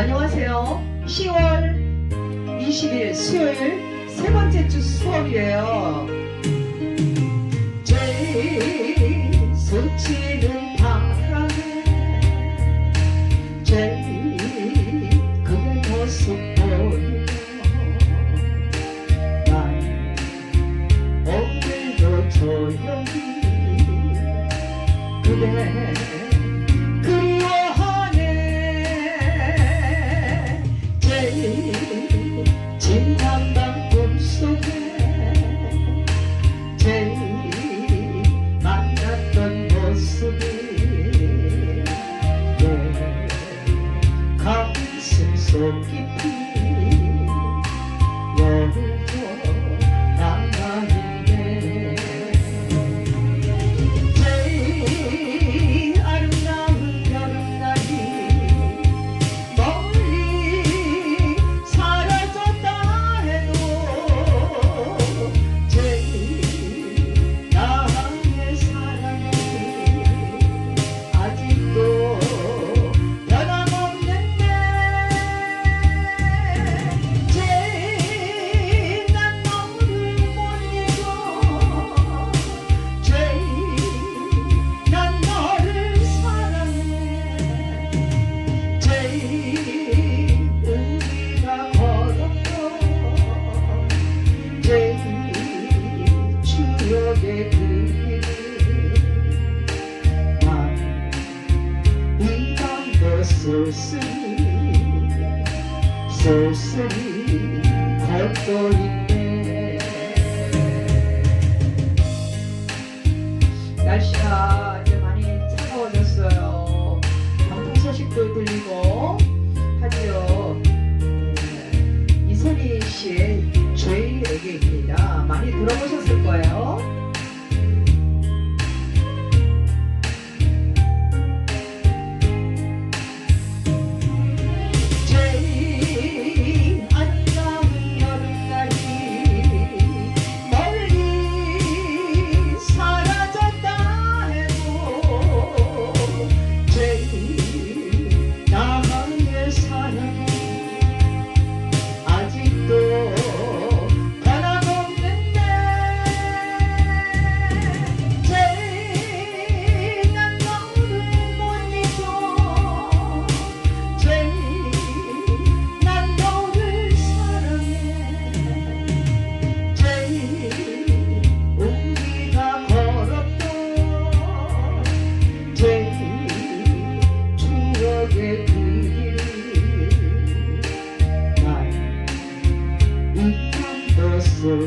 안녕하세요. 10월 20일 수요일 세 번째 주 수업이에요. 스치는 바람에 제일 그의 모습 보이며 난 오늘도 조용히 그대 밤도 쓸쓸히 쓸쓸히 걷고 있네 날씨가 이제 많이 차가워졌어요. 방풍 소식도 들리고 하지요. 네, 이선희 씨의 죄에게입니다. 많이 들어보셨을 거예요.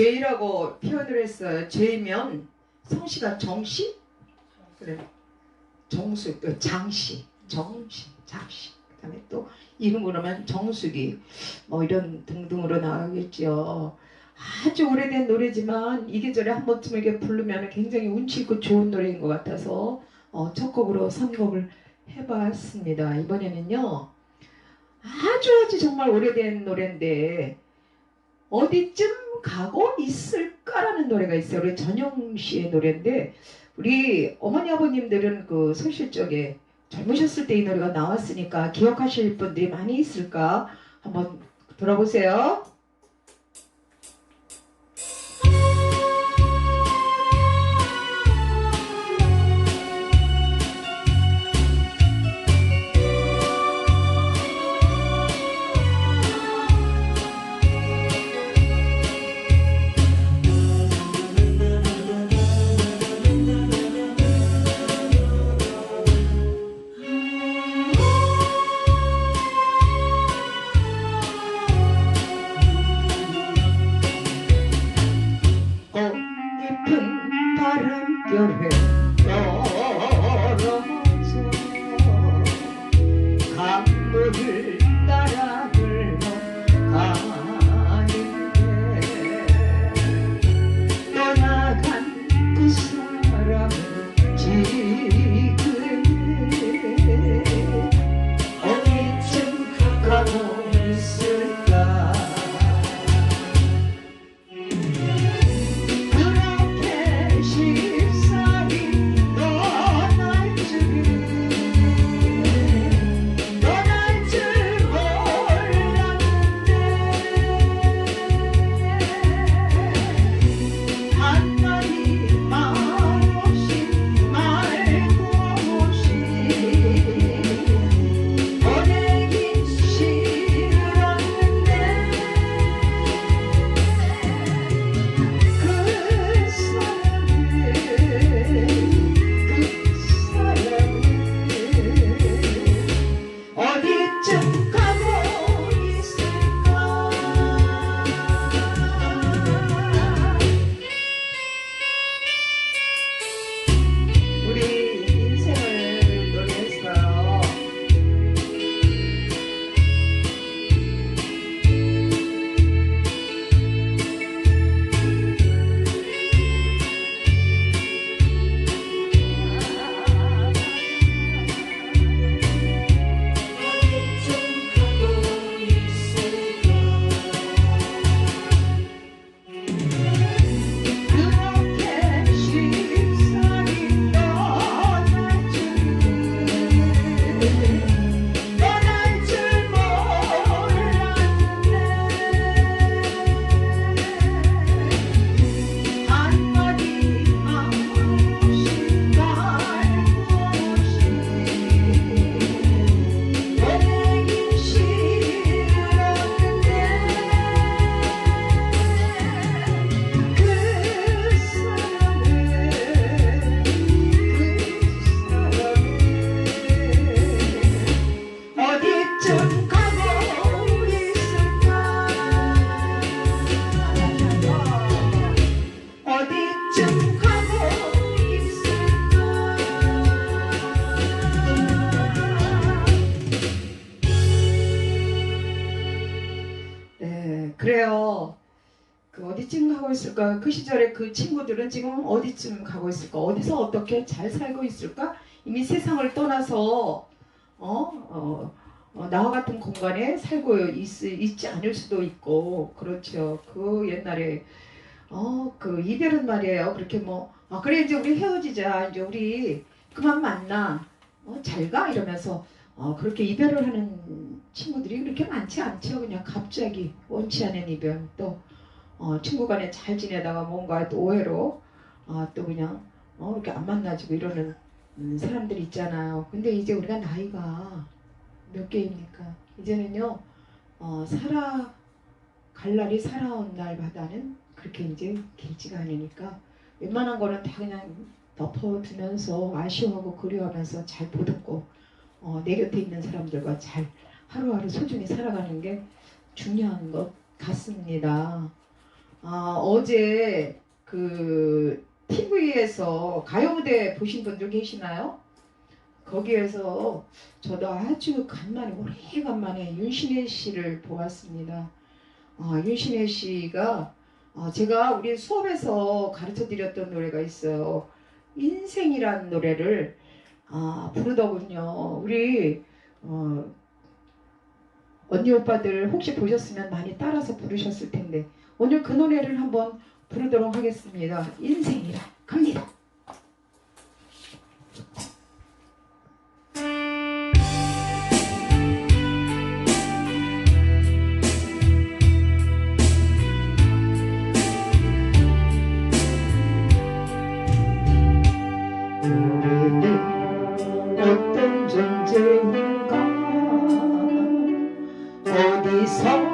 죄라고 표현을 했어요. 죄면 성씨가 정씨? 그래. 정숙, 또 장씨, 정씨, 장씨. 그 다음에 또 이름으로 면 정숙이 뭐 이런 등등으로 나가겠죠. 아주 오래된 노래지만 이계절에 한 번쯤 이렇게 부르면 굉장히 운치 있고 좋은 노래인 것 같아서 어, 첫 곡으로 선곡을 해봤습니다. 이번에는요 아주 아주 정말 오래된 노래인데 어디쯤 가고 있을까라는 노래가 있어요. 우리 전영 씨의 노래인데 우리 어머니 아버님들은 그 소실 적에 젊으셨을 때 이 노래가 나왔으니까 기억하실 분들이 많이 있을까 한번. 그래요. 있을까? 그 시절에 그 친구들은 지금 어디쯤 가고 있을까? 어디서 어떻게 잘 살고 있을까? 이미 세상을 떠나서 어, 어, 어, 나와 같은 공간에 살고 있, 있지 않을 수도 있고 그렇죠. 그 옛날에 어, 그 이별은 말이에요. 그렇게 뭐 아, 그래 이제 우리 헤어지자. 이제 우리 그만 만나. 어, 잘가 이러면서 어, 그렇게 이별을 하는 친구들이 그렇게 많지 않죠. 그냥 갑자기 원치 않은 이별 또 어, 친구 간에 잘 지내다가 뭔가 또 오해로 아, 또 그냥 어, 이렇게 안 만나지고 이러는 음, 사람들 있잖아요. 근데 이제 우리가 나이가 몇 개입니까? 이제는요, 어, 살아 갈 날이 살아온 날마다는 그렇게 이제 길지가 않으니까 웬만한 거는 다 그냥 덮어두면서 아쉬워하고 그리워하면서 잘 보듬고 어, 내 곁에 있는 사람들과 잘 하루하루 소중히 살아가는 게 중요한 것 같습니다. 아, 어제 그 TV에서 가요 무대 보신 분들 계시나요? 거기에서 저도 아주 간만에 오래간만에 윤신혜 씨를 보았습니다. 아, 윤신혜 씨가 아, 제가 우리 수업에서 가르쳐 드렸던 노래가 있어요. 인생이란 노래를 아, 부르더군요. 우리 어, 언니 오빠들 혹시 보셨으면 많이 따라서 부르셨을 텐데 오늘 그 노래를 한번 부르도록 하겠습니다. 인생이라 갑니다. 어떤 존재인 가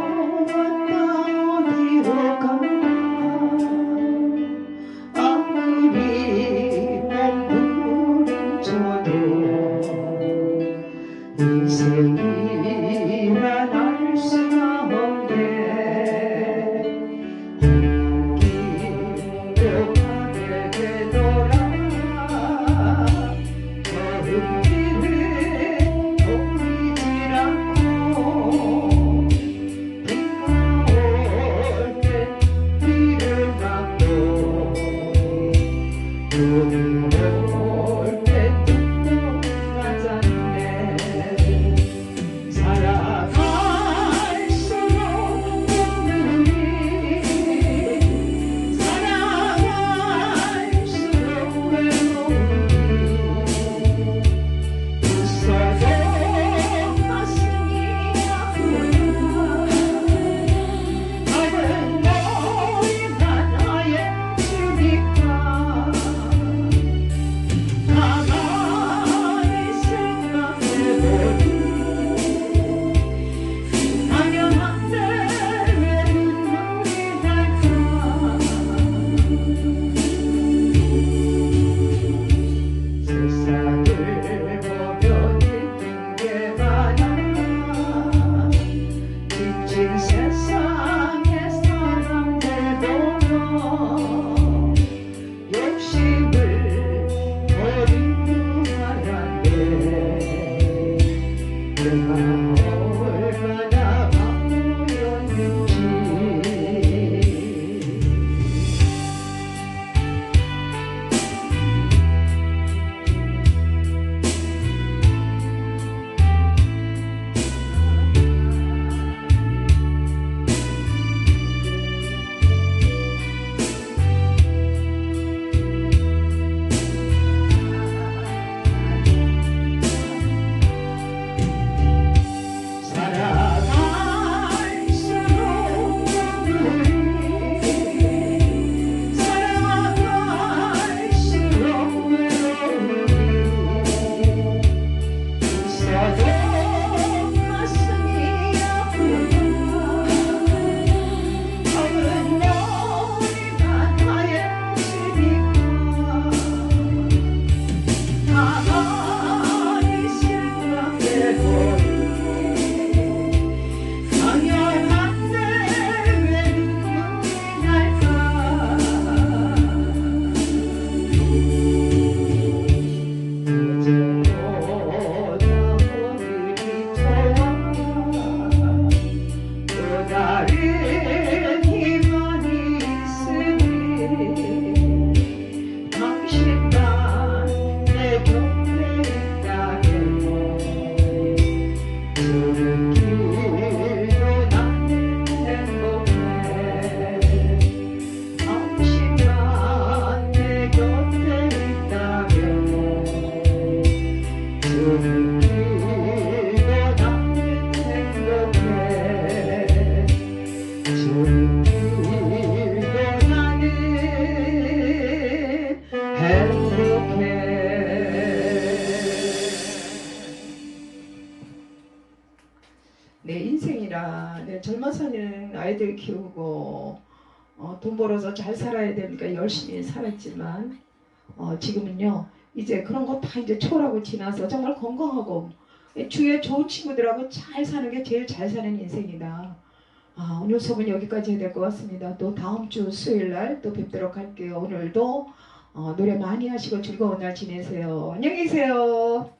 아이들 키우고 어, 돈 벌어서 잘 살아야 되니까 열심히 살았지만 어, 지금은요 이제 그런 거 다 이제 초라고 지나서 정말 건강하고 주위에 좋은 친구들하고 잘 사는 게 제일 잘 사는 인생이다. 아, 오늘 수업은 여기까지 해야 될 것 같습니다. 또 다음 주 수요일 날 또 뵙도록 할게요. 오늘도 어, 노래 많이 하시고 즐거운 날 지내세요. 안녕히 계세요.